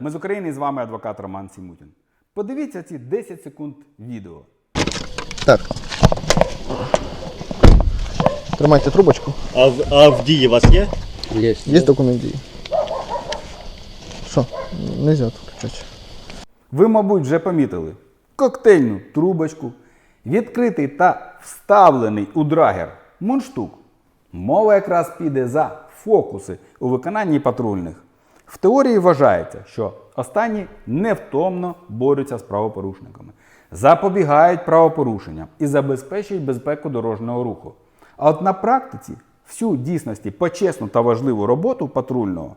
Ми з України і з вами адвокат Роман Сімутін. Подивіться ці 10 секунд відео. Так. Тримайте трубочку. А в, а в дії у вас є? Есть. Є документ дії. Що? Нельзя включати. Ви, мабуть, вже помітили коктейльну трубочку, відкритий та вставлений у драгер мундштук. Мова якраз піде за фокуси у виконанні патрульних. В теорії вважається, що останні невтомно борються з правопорушниками, запобігають правопорушенням і забезпечують безпеку дорожнього руху. А от на практиці всю дійсності почесну та важливу роботу патрульного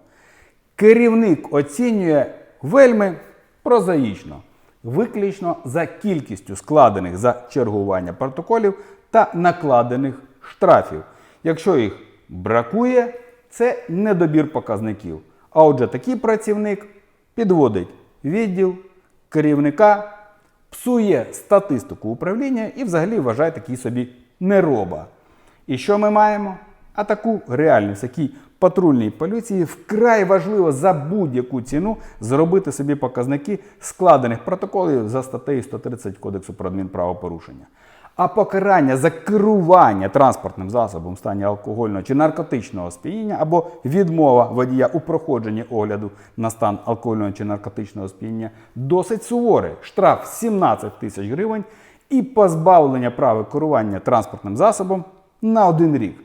керівник оцінює вельми прозаїчно, виключно за кількістю складених за чергування протоколів та накладених штрафів. Якщо їх бракує, це недобір показників. А отже, такий працівник підводить відділ керівника, псує статистику управління і взагалі вважає такий собі нероба. І що ми маємо? А таку реальність, якій патрульній поліції вкрай важливо за будь-яку ціну зробити собі показники складених протоколів за статтею 130 Кодексу про адмінправопорушення. А покарання за керування транспортним засобом в стані алкогольного чи наркотичного сп'яніння або відмова водія у проходженні огляду на стан алкогольного чи наркотичного сп'яніння досить суворе. Штраф 17 тисяч гривень і позбавлення права керування транспортним засобом на один рік.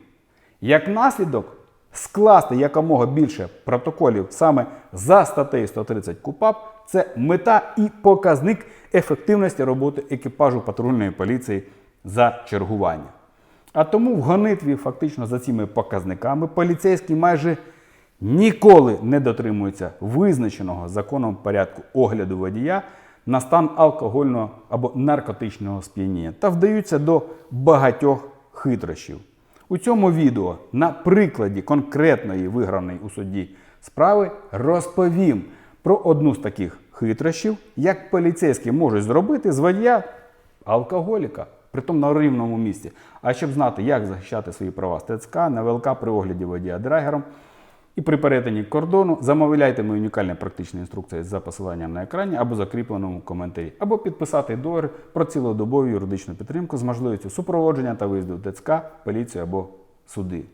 Як наслідок, скласти якомога більше протоколів саме за статтею 130 КУПАП це мета і показник ефективності роботи екіпажу патрульної поліції за чергування. А тому в гонитві фактично за цими показниками поліцейські майже ніколи не дотримуються визначеного законом порядку огляду водія на стан алкогольного або наркотичного сп'яніння та вдаються до багатьох хитрощів. У цьому відео на прикладі конкретної виграної у суді справи розповім про одну з таких хитрощів, як поліцейські можуть зробити з водія алкоголіка, притом на рівному місці. А щоб знати, як захищати свої права з ТЦК на ВЛК при огляді водія драгером і при перетині кордону, замовляйте мою унікальну практичну інструкцію за посиланням на екрані або закріпленому коментарі, або підписати договір про цілодобову юридичну підтримку з можливістю супроводження та виїзду в ТЦК, поліцію або суди.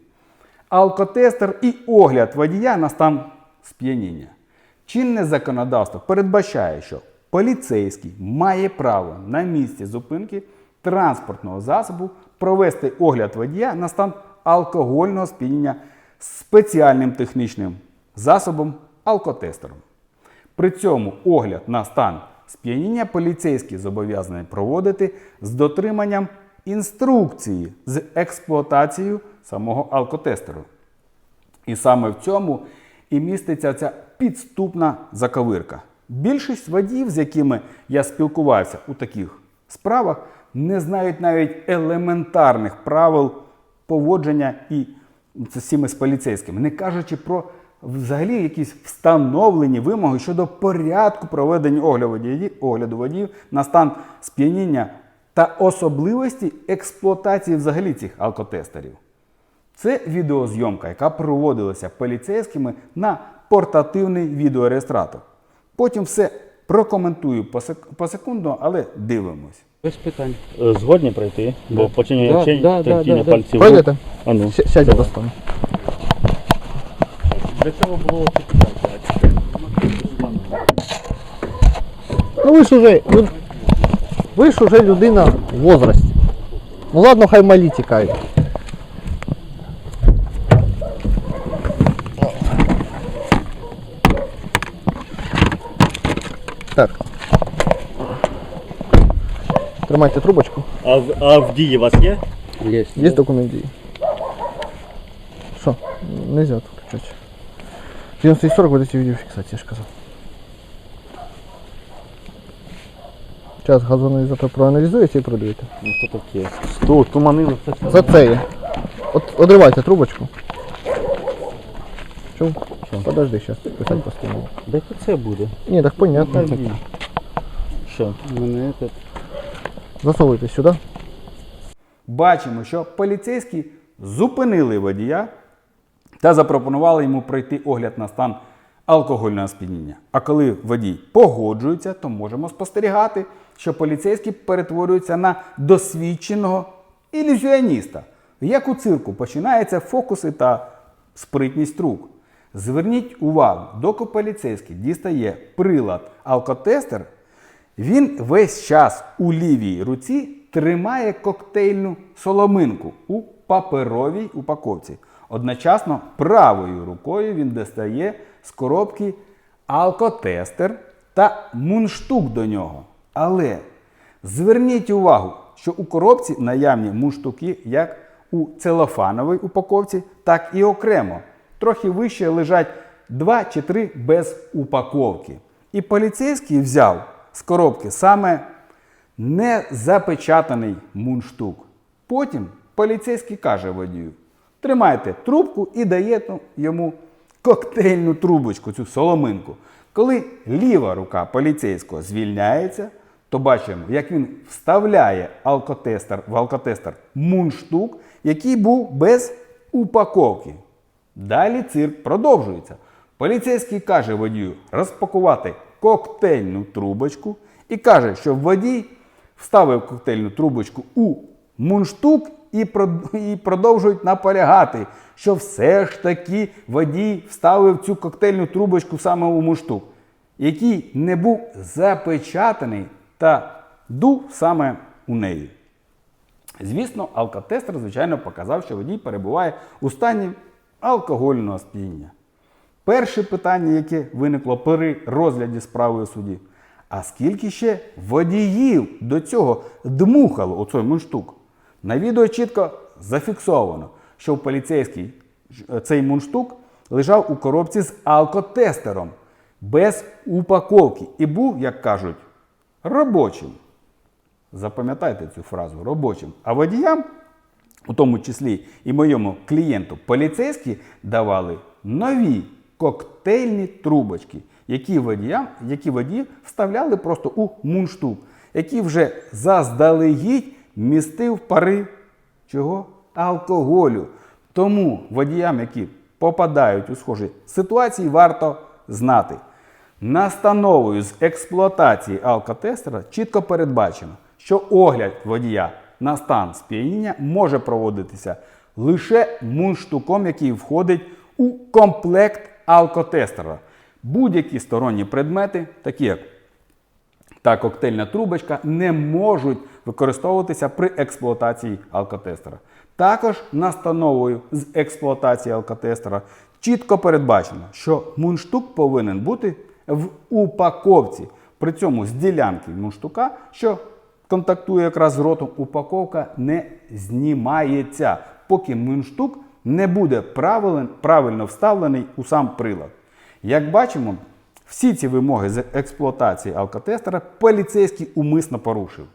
Алкотестер і огляд водія на стан сп'яніння. Чинне законодавство передбачає, що поліцейський має право на місці зупинки транспортного засобу провести огляд водія на стан алкогольного сп'яніння спеціальним технічним засобом алкотестером. При цьому огляд на стан сп'яніння поліцейський зобов'язаний проводити з дотриманням інструкції з експлуатацією самого алкотестеру. І саме в цьому і міститься ця підступна заковирка. Більшість водіїв, з якими я спілкувався у таких справах, не знають навіть елементарних правил поводження і цими з поліцейськими, не кажучи про взагалі якісь встановлені вимоги щодо порядку проведення огляду водіїв, на стан сп'яніння та особливості експлуатації взагалі цих алкотестерів. Це відеозйомка, яка проводилася поліцейськими на портативний відеореєстратор. Потім все прокоментую посек- посекундно, але дивимось. Без питань. Е, Згодні пройти, бо починення Да, да, да, да, да. пальців. Пройдете? А ну. Сядьте до стану. Для цього було. Ну ви ж уже. Ви, ви ж уже людина в возрасті. Ну ладно, хай малі тікають. Тримайте трубочку. А в, а в дії у вас є? Есть. Є документ дії. Що? Нельзя тут включати. 9040 ведеться відеофіксація, я ж казав. Зараз газонізатор проаналізуєте і продаєте. Ну що таке? Сто, туманило це все. За це є. От одривайте трубочку. Чув? Що? Подожди, зараз писати постанову. Де це буде? Ні, так понятно. Та ні. Що? Мене этот... Засовуйте сюди. Бачимо, що поліцейські зупинили водія та запропонували йому пройти огляд на стан алкогольного сп'яніння. А коли водій погоджується, то можемо спостерігати, що поліцейський перетворюється на досвідченого ілюзіоніста. Як у цирку починаються фокуси та спритність рук. Зверніть увагу, доки поліцейський дістає прилад алкотестер, він весь час у лівій руці тримає коктейльну соломинку у паперовій упаковці. Одночасно правою рукою він достає з коробки алкотестер та мундштук до нього. Але зверніть увагу, що у коробці наявні мундштуки як у целофановій упаковці, так і окремо. Трохи вище лежать два чи три без упаковки. І поліцейський взяв з коробки саме незапечатаний мундштук. Потім поліцейський каже водію: тримайте трубку і дає йому коктейльну трубочку, цю соломинку. Коли ліва рука поліцейського звільняється, то бачимо, як він вставляє алкотестер, в алкотестер мундштук, який був без упаковки. Далі цирк продовжується. Поліцейський каже водію розпакувати коктейльну трубочку і каже, що водій вставив коктейльну трубочку у мундштук і, прод- продовжують наполягати, що все ж таки водій вставив цю коктейльну трубочку саме у мундштук, який не був запечатаний та дув саме у неї. Звісно, алкотестер, звичайно, показав, що водій перебуває у стані алкогольного сп'яніння. Перше питання, яке виникло при розгляді справи у суді. А скільки ще водіїв до цього дмухало оцей мундштук? На відео чітко зафіксовано, що в поліцейський ж- цей мундштук лежав у коробці з алкотестером без упаковки і був, як кажуть, робочим. Запам'ятайте цю фразу робочим. А водіям, у тому числі і моєму клієнту, поліцейські давали нові коктейльні трубочки, які водіям, які водії вставляли просто у мундштук, який вже заздалегідь містив пари чого? Алкоголю. Тому водіям, які попадають у схожі ситуації, варто знати. Настановою з експлуатації алкотестера чітко передбачено, що огляд водія на стан сп'яніння може проводитися лише мундштуком, який входить у комплект алкотестера. Будь-які сторонні предмети, такі як та коктейльна трубочка не можуть використовуватися при експлуатації алкотестера. Також настановою з експлуатації алкотестера чітко передбачено, що мундштук повинен бути в упаковці. При цьому з ділянки мундштука, що контактує якраз з ротом, упаковка не знімається, поки мундштук не буде правильно вставлений у сам прилад. Як бачимо, всі ці вимоги з експлуатації алкотестера поліцейський умисно порушив.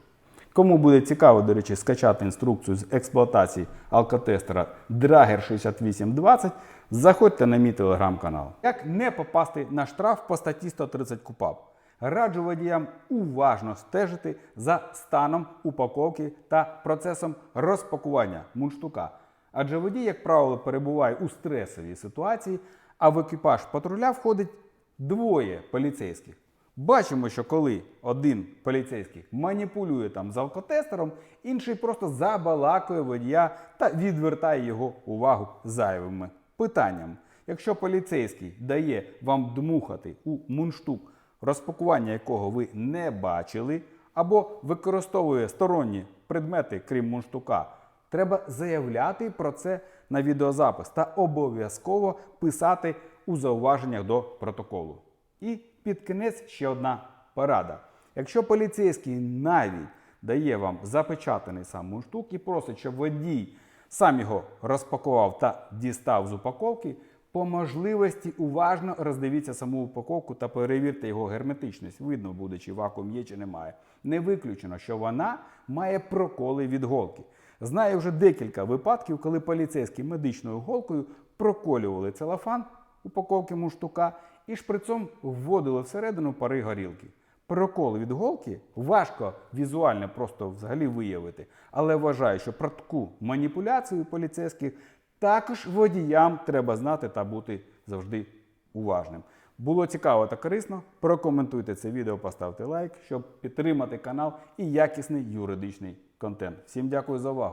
Кому буде цікаво, до речі, скачати інструкцію з експлуатації алкотестера Drager 6820, заходьте на мій телеграм-канал. Як не попасти на штраф по статті 130 КУПАП? Раджу водіям уважно стежити за станом упаковки та процесом розпакування мундштука. Адже водій, як правило, перебуває у стресовій ситуації, а в екіпаж патруля входить двоє поліцейських. Бачимо, що коли один поліцейський маніпулює там з алкотестером, інший просто забалакує водія та відвертає його увагу зайвими питаннями. Якщо поліцейський дає вам дмухати у мундштук, розпакування якого ви не бачили, або використовує сторонні предмети, крім мундштука, треба заявляти про це на відеозапис та обов'язково писати у зауваженнях до протоколу. І під кінець ще одна порада. Якщо поліцейський навіть дає вам запечатаний сам мундштук і просить, щоб водій сам його розпакував та дістав з упаковки, по можливості уважно роздивіться саму упаковку та перевірте його герметичність. Видно буде, чи вакуум є, чи немає. Не виключено, що вона має проколи від голки. Знаю вже декілька випадків, коли поліцейські медичною голкою проколювали целофан упаковки мундштука і шприцом вводили всередину пари горілки. Прокол від голки важко візуально просто взагалі виявити, але вважаю, що про таку маніпуляцію поліцейських також водіям треба знати та бути завжди уважним. Було цікаво та корисно. Прокоментуйте це відео, поставте лайк, щоб підтримати канал і якісний юридичний контент. Всім дякую за увагу!